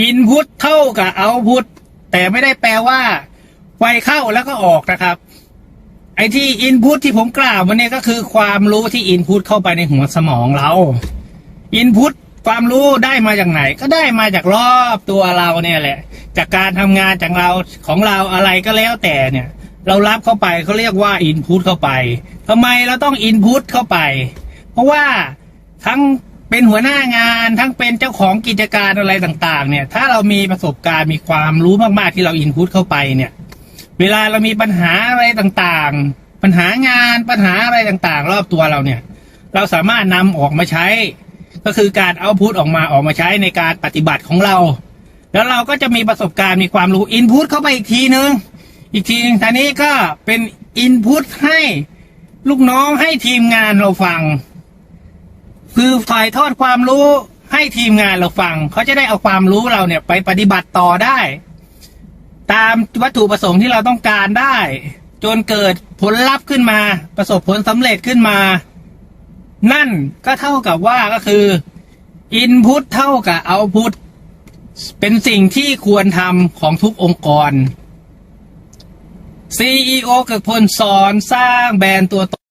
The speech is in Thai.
อินพุตเท่ากับเอาพุตแต่ไม่ได้แปลว่าไฟเข้าแล้วก็ออกนะครับ ไอ้ที่อินพุตที่ผมกล่าวมาเนี่ยก็คือความรู้ที่อินพุตเข้าไปในหัวสมองเราอินพุตความรู้ได้มาจากไหน ก็ได้มาจากรอบตัวเราเนี่ยแหละ จากการทำงานจากเราของเราอะไรก็แล้วแต่เนี่ย เรารับเข้าไปเขาเรียกว่าอินพุตเข้าไปทำไมเราต้องอินพุตเข้าไป เพราะว่าทั้งเป็นหัวหน้างานทั้งเป็น ของกิจการอะไรต่างๆ เนี่ย ถ้าเรามีประสบการณ์มีความรู้มากๆที่เราอินพุตเข้าไปเนี่ย เวลาเรามีปัญหาอะไรต่างๆ ปัญหางานปัญหาอะไรต่างๆ รอบตัวเราเนี่ย เราสามารถนำออกมาใช้ ก็คือการเอาพุตออกมาออกมาใช้ในการปฏิบัติของเรา แล้วเราก็จะมีประสบการณ์มีความรู้อินพุตเข้าไปอีกทีนึงอีกทีนึงทีนี้ก็เป็นอินพุตให้ลูกน้องให้ทีมงานเราฟัง คือฝ่ายทอดความรู้ ให้ทีมงานเราฟัง เขาจะได้เอาความรู้เราเนี่ยไปปฏิบัติต่อได้ ตามวัตถุประสงค์ที่เราต้องการได้ จนเกิดผลลัพธ์ขึ้นมา ประสบผลสำเร็จขึ้นมา นั่นก็เท่ากับว่าก็คือ Input เท่ากับ Output เป็นสิ่งที่ควรทำของทุกองค์กร CEO เกิดพลสอนสร้างแบรนด์ตัวตน